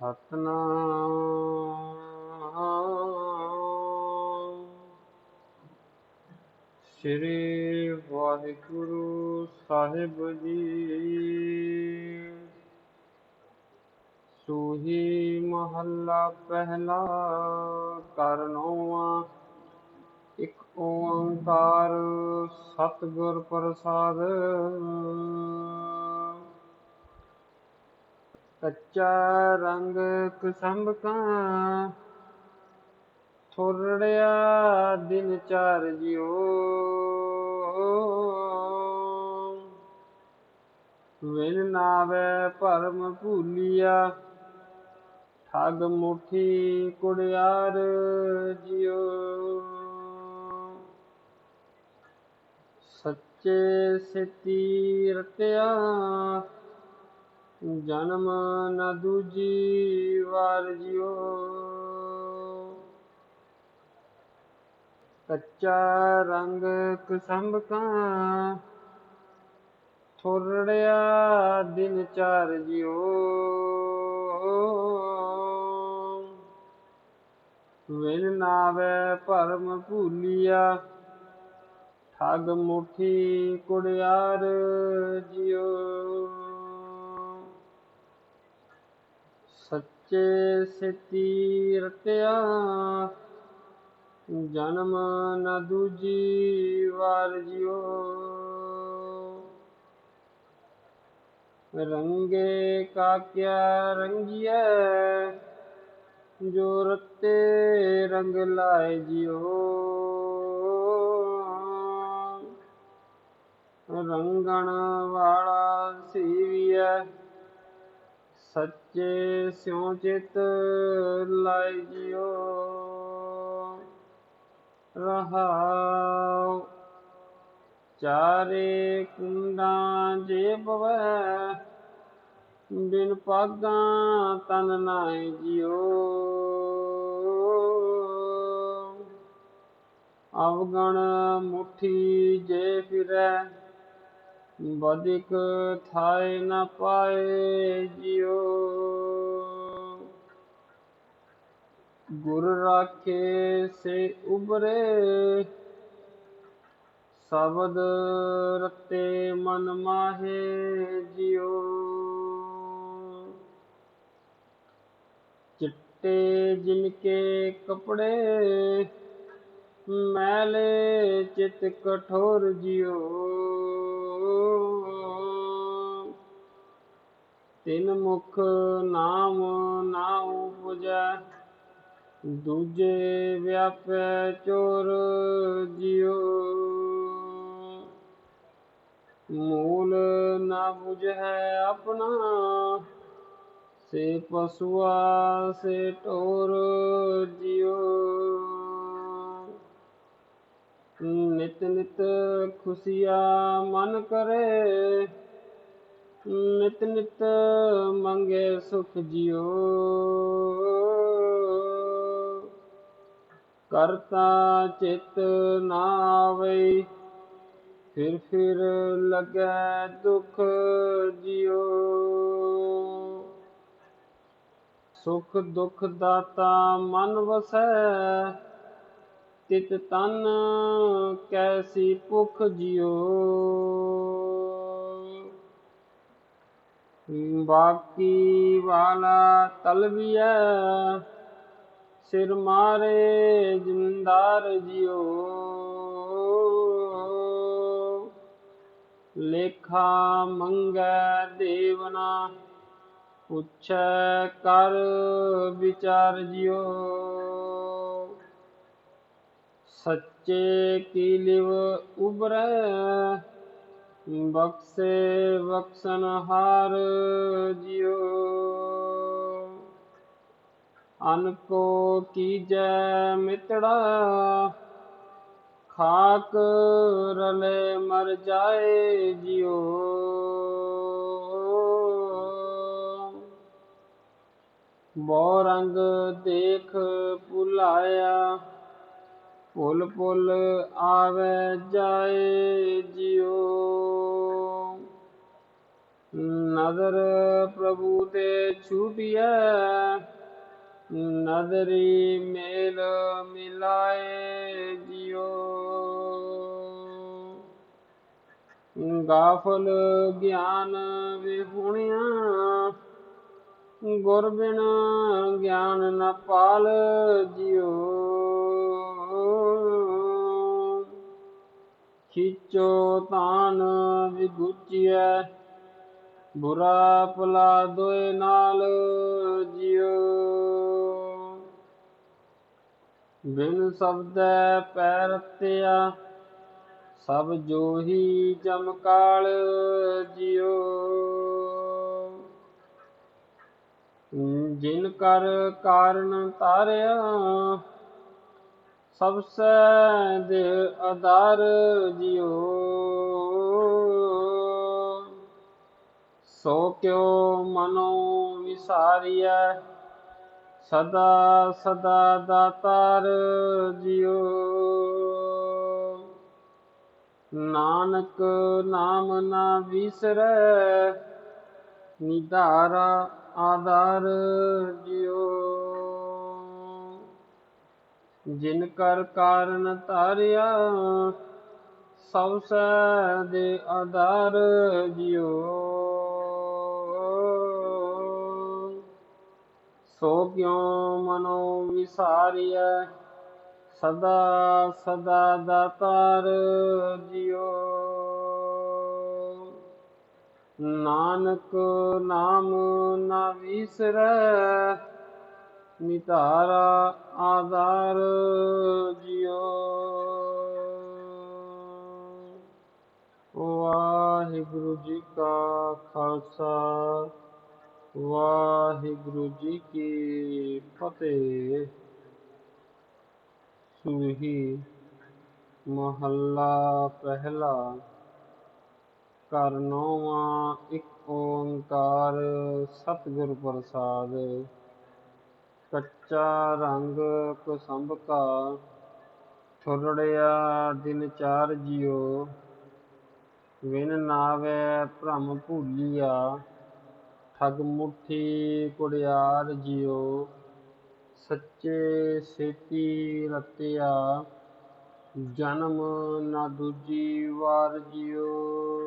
ਸਤਨਾਮ। ਸ੍ਰੀ ਵਾਹਿਗੁਰੂ ਸਾਹਿਬ ਜੀ। ਸੂਹੀ ਮਹੱਲਾ ਪਹਿਲਾ ਕਰਨੋਆ ਇੱਕ ਓੰਕਾਰ ਸਤਿਗੁਰ ਪ੍ਰਸਾਦ। ਕੱਚਾ ਰੰਗ ਕੁਸੰਭ ਕਾ ਥੋੜਿਆ ਦਿਨ ਚਾਰ ਜਿਓ ਵਿਨ ਨਾਵੇ ਭਰਮ ਭੂਲਿਆ, ਠਗ ਮੁਠੀ ਕੁੜਿਆਰ ਜਿਓ ਸੱਚੇ ਸਿੱਤੀ ਰਤਿਆ ਜਨਮ ਨ ਦੂਜੀ ਵਾਰ ਜਿਓ ਕੱਚਾ ਰੰਗ ਕੁਸੰਭ ਕਾ ਥੋੜਿਆ ਦਿਨ ਚਾਰ ਜਿਓ ਵਿਨ ਨਾਵੇ ਭਰਮ ਭੂਲਿਆ, ਠਗ ਮੁਠੀ ਕੁੜਿਆਰ ਜਿਓ ਸਿੱਤੀ ਰਤਿਆ, ਜਨਮ ਨ ਦੂਜੀ ਵਾਰ ਜਿਓ ਰੰਗੇ ਕਾਕਿਆ ਰੰਗਿਆ ਜੋ ਰਤੇ ਰੰਗ ਲਾਏ ਜਿਓ ਰੰਗਣ ਵਾਲਾ ਸੱਚੇ ਸਿਉ ਚਿਤ ਲਾਇ ਜਿਓ ਰਹਾਉ। ਚਾਰੇ ਕੁੰਡਾਂ ਜੇ ਬਵੈ ਬਿਨ ਪਾਗਾਂ ਤਨ ਨਾਇ ਜਿਓ ਅਵਗਣ ਮੁਠੀ ਜੇ ਫਿਰੈ ਬਦਿਕ ਥਾਇ ਨ ਪਾਏ ਜਿਉ ਗੁਰ ਰਾਖੇ ਸੇ ਉਬਰੇ ਸ਼ਬਦ ਰਤੇ ਮਨ ਮਾਹੇ ਜਿਉ ਚਿੱਟੇ ਜਿਨ ਕੇ ਕਪੜੇ ਮੈਲੇ ਚਿਤ ਕਠੋਰ ਤਿਨ ਮੁਖ ਨਾਮ ਨਾ ਉਪਜੈ, ਦੂਜੇ ਵਿਆਪੈ ਚੋਰ ਜਿਉ। ਮੂਲ ਨਾ 부ਝੈ ਆਪਣਾ, ਸੇ ਪਸੁਆ ਸੇ ਟੋਰ ਜਿਉ। ਨਿਤ ਨਿਤ ਖੁਸ਼ੀਆ ਮਨ ਕਰੇ ਨਿਤ ਨਿਤ ਮੰਗੇ ਸੁਖ ਜਿਉ। ਕਰਤਾ ਚਿਤ ਨਾ ਆਵੇ, ਫਿਰ ਫਿਰ ਲੱਗੈ ਦੁਖ ਜਿਉ। ਸੁਖ ਦੁਖ ਦਾਤਾ ਮਨ ਵਸੈ, ਤਿਤ ਤਨ ਕੈਸੀ ਭੁਖ ਜਿਉ। ਬਾਕੀ ਵਾਲਾ ਤਲਵੀਐ ਸਿਰ ਮਾਰੇ ਜਿੰਦਾਰ ਜਿਉ। ਲੇਖਾ ਮੰਗੈ ਦੇਵਨਾ, ਪੁੱਛੈ ਕਰ ਵਿਚਾਰ ਜਿਉ। ਸੱਚੇ ਕੀ ਲਿਵ ਉਬਰੈ ਬਖਸੇ ਬਖਸ਼ਨ ਹਾਰ ਜਿਉ ਅਨ ਕੋ ਕੀਜੈ ਮਿਤੜਾ ਖਾਕ ਰਲੇ ਮਰ ਜਾਏ ਜਿਉ ਬੋ ਰੰਗ ਦੇਖ ਭੁਲਾਇਆ ਭੁੱਲ ਭੁੱਲ ਆਵੇ ਜਾਏ ਜਿਉ। ਨਦਰ ਪ੍ਰਭੂ ਤੇ ਛੂਟਿਐ, ਨਦਰੀ ਮੇਲ ਮਿਲਾਏ ਜਿਉ। ਗਾਫਲ ਗਿਆਨ ਵਿਹੁਣਿਆ, ਗੁਰ ਬਿਨ ਗਿਆਨ ਨ ਪਾਲ ਜਿਉ। ਖਿਚੋ ਤਾਨ ਵਿਗੁਚਿਐ ਬੁਰਾ ਭਲਾ ਦੋਇ ਨਾਲ ਜਿਉ ਬਿਨ ਸ਼ਬਦੈ ਪੈਰ ਰਤਿਆ ਸਭ ਜੋਹੀ ਜਮਕਾਲ ਜਿਉ ਜਿਨ ਕਰ ਕਾਰਨ ਤਾਰਿਆ ਸਭ ਸੈ ਦੇ ਆਧਾਰ ਜਿਉ। ਸੋ ਕਿਉ ਮਨੋ ਵਿਸਾਰੀਐ, ਸਦਾ ਸਦਾ ਦਾਤਾਰ ਜਿਉ। ਨਾਨਕ ਨਾਮ ਨਾ ਵਿਸਰੈ, ਨਿਧਾਰਾ ਆਧਾਰ ਜਿਉ। ਜਿਨ ਕਰ ਕਾਰਨ ਧਾਰਿਆ, ਸਭ ਸੈ ਦੇ ਆਧਾਰ ਜਿਉ। ਸੋ ਕਿਉ ਮਨੋ ਵਿਸਾਰੀਐ, ਸਦਾ ਸਦਾ ਦਾਤਾਰ ਜਿਉ। ਨਾਨਕ ਨਾਮ ਨਾ ਵਿਸਰੈ ਨਿਤਾਰਾ ਆਧਾਰ ਜਿਉ। ਵਾਹਿਗੁਰੂ ਜੀ ਕਾ ਖਾਲਸਾ, ਵਾਹਿਗੁਰੂ ਜੀ ਕੀ ਫਤਿਹ। ਸੂਹੀ ਮਹੱਲਾ ਪਹਿਲਾ, ਘਰ ਇੱਕ ਓੰਕਾਰ ਸਤਿਗੁਰ ਪ੍ਰਸਾਦ। ਕੱਚਾ ਰੰਗ ਕੁਸੰਭ ਕਾ, ਠੁਰੜਿਆ ਦਿਨ ਚਾਰ ਜਿਉ। ਵਿਨ ਨਾਵੇ ਭ੍ਰਮ ਭੂਲੀਆ, ਠਗ ਮੁਠੀ ਕੁੜਿਆਰ ਜਿਉ। ਸੱਚੇ ਸੇਤੀ ਰਤਿਆ, ਜਨਮ ਨਾ ਦੂਜੀ ਵਾਰ ਜਿਉ।